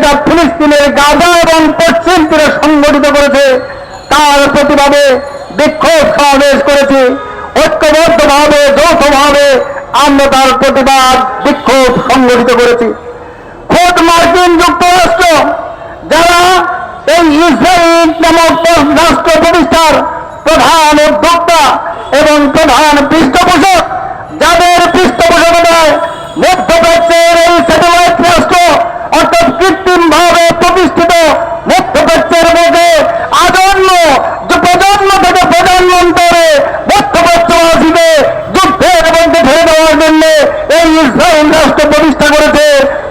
যেটা ফিলিস্তিনের গাজা এবং পশ্চিম তীরে সংগঠিত করেছে, তার প্রতিবাদে বিক্ষোভ সমাবেশ করেছি। ঐক্যবদ্ধভাবে, যৌথভাবে আমরা তার প্রতিবাদ, বিক্ষোভ সংগঠিত করেছি। খোদ মার্কিন যুক্তরাষ্ট্র, যারা এই ইসরায়েল নামক রাষ্ট্র প্রতিষ্ঠার প্রধান উদ্যোক্তা এবং প্রধান পৃষ্ঠপোষক, যাদের পৃষ্ঠপোষকতায় মধ্যপ্রাচ্যের এই স্যাটেলাইট রাষ্ট্র অর্থাৎ কৃত্রিম ভাবে প্রতিষ্ঠিত মধ্যপ্রাচ্যের মধ্যে আজন্ম যে প্রজন্ম থেকে প্রজন্মান্তরে মধ্যপ্রাচ্যবাসীকে যুদ্ধের মধ্যে ফেলে দেওয়ার জন্য এই ইসরায়েল রাষ্ট্র প্রতিষ্ঠা করেছে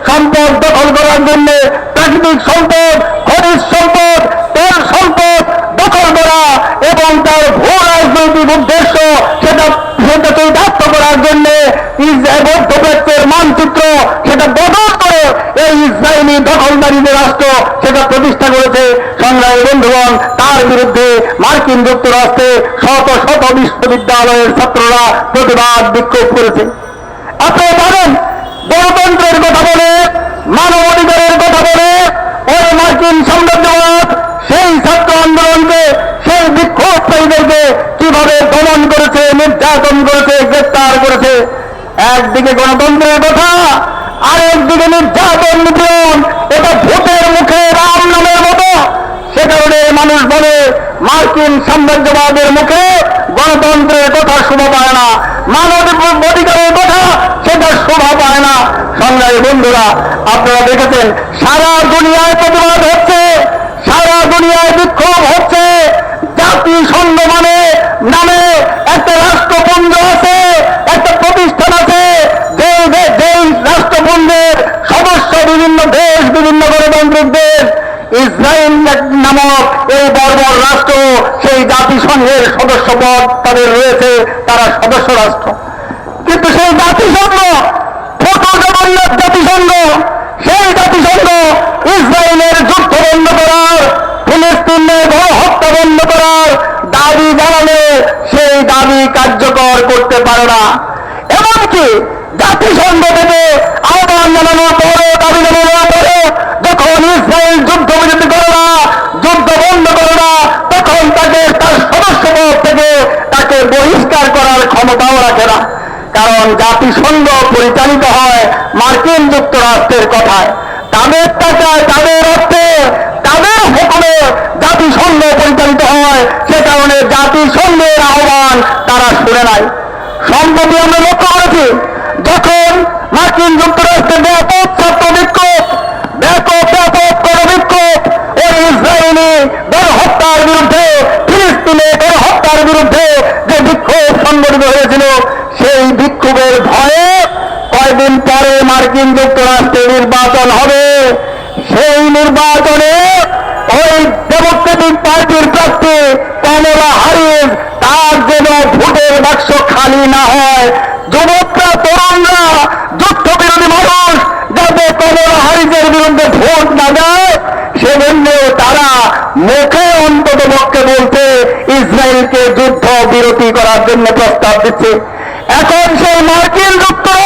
সম্পদ দখল করার জন্য প্রাকৃতিক সম্পদ, খনিজ সম্পদ, তেল সম্পদ দখল করা এবং তার ভূ রাজনৈতিক উদ্দেশ্য সেটা সেটা চরিতার্থ করার জন্য ইসরায়েল মধ্যপ্রাচ্যের মানচিত্র সেটা বদল করে এই ইসরায়েলি দখলদারীদের রাষ্ট্র সেটা প্রতিষ্ঠা করেছে। সংগ্রামী বন্ধুগণ, তার বিরুদ্ধে মার্কিন যুক্তরাষ্ট্রে শত শত বিশ্ববিদ্যালয়ের ছাত্ররা প্রতিবাদ বিক্ষোভ করেছে আপনারা জানেন গণতন্ত্রের কথা বলে মানব অধিকারের কথা বলে মার্কিন সাম্রাজ্যবাদ সেই ছাত্র আন্দোলনকে, সেই বিক্ষোভকারীদেরকে কীভাবে দমন করেছে, নির্যাতন করেছে, গ্রেপ্তার করেছে, একদিকে গণতন্ত্রের কথা, আরেকদিকে নির্যাতন নিপীড়ন, এটা ভূতের মুখে রাম নামের মতো। সে কারণে মানুষ বলে, মার্কিন সাম্রাজ্যবাদের মুখে গণতন্ত্রের কথা শোভা পায় না, মানব অধিকারের কথা সেটা শোভা পায় না। সংগ্রামী বন্ধুরা, আপনারা দেখেছেন, সারা দুনিয়ায় প্রতিবাদ হচ্ছে, সারা দুনিয়ায় বিক্ষোভ হচ্ছে। জাতিসংঘ মানে নামে একটা রাষ্ট্রপুঞ্জ আছে, একটা প্রতিষ্ঠান আছে, যেই রাষ্ট্রপুঞ্জের সদস্য বিভিন্ন দেশ, বিভিন্ন গণতান্ত্রিক দেশ, ইসরায়েল নামক এই বর্বর রাষ্ট্র, সেই জাতিসংঘের সদস্য পদ তাদের রয়েছে, তারা সদস্য রাষ্ট্র। কিন্তু সেই জাতিসংঘ জাতিসংঘ সেই জাতিসংঘ ইসরায়েলের যুদ্ধ বন্ধ করার ফিলিস্তিনের হত্যা বন্ধ করার দাবি জানালে সেই দাবি কার্যকর করতে পারে না। এমনকি জাতিসংঘ থেকে আহ্বান জানানোর পরে দাবি জানানোর পরে যখন ইসরায়েল যুদ্ধ বিরতি করে না যুদ্ধ বন্ধ করে না তখন তাকে তার সদস্য পদ থেকে তাকে বহিষ্কার করার ক্ষমতাও রাখে না কারণ জাতিসংঘ পরিচালিত হয় মার্কিন যুক্তরাষ্ট্রের কথায়। তাদের টাকায় তাদের অর্থে, তাদের হুকুমে জাতিসংঘ পরিচালিত হয়। সে কারণে জাতিসংঘের আহ্বান তারা শুনে নাই। সম্প্রতি আমরা লক্ষ্য করেছি, যখন মার্কিন যুক্তরাষ্ট্রের ব্যাপক ছাত্র বিক্ষোভ, ব্যাপক ব্যাপক কোনো বিক্ষোভ, ওই ইসরায়েলি গণহত্যার বিরুদ্ধে, ফিলিস্তিনে গণহত্যার বিরুদ্ধে যে বিক্ষোভ সংগঠিত হয়েছিল সেই বিক্ষোভের ভয়ে কয়েকদিন পরে মার্কিন যুক্তরাষ্ট্রে নির্বাচন হবে। সেই নির্বাচনে ওই ডেমোক্রেটিক পার্টির প্রার্থী কমলা হারিস তার যেন ভোটের বাক্স খালি না হয়। যুবকরা, তরুণরা যুদ্ধ বিরোধী মানুষ যাতে কমলা হারিসের বিরুদ্ধে ভোট না দেয় তারা মুখে অন্তত পক্ষে বলতে ইসরায়েলকে যুদ্ধ বিরতি করার জন্য প্রস্তাব দিচ্ছে। এখন সেই মার্কিন যুক্তরাষ্ট্রের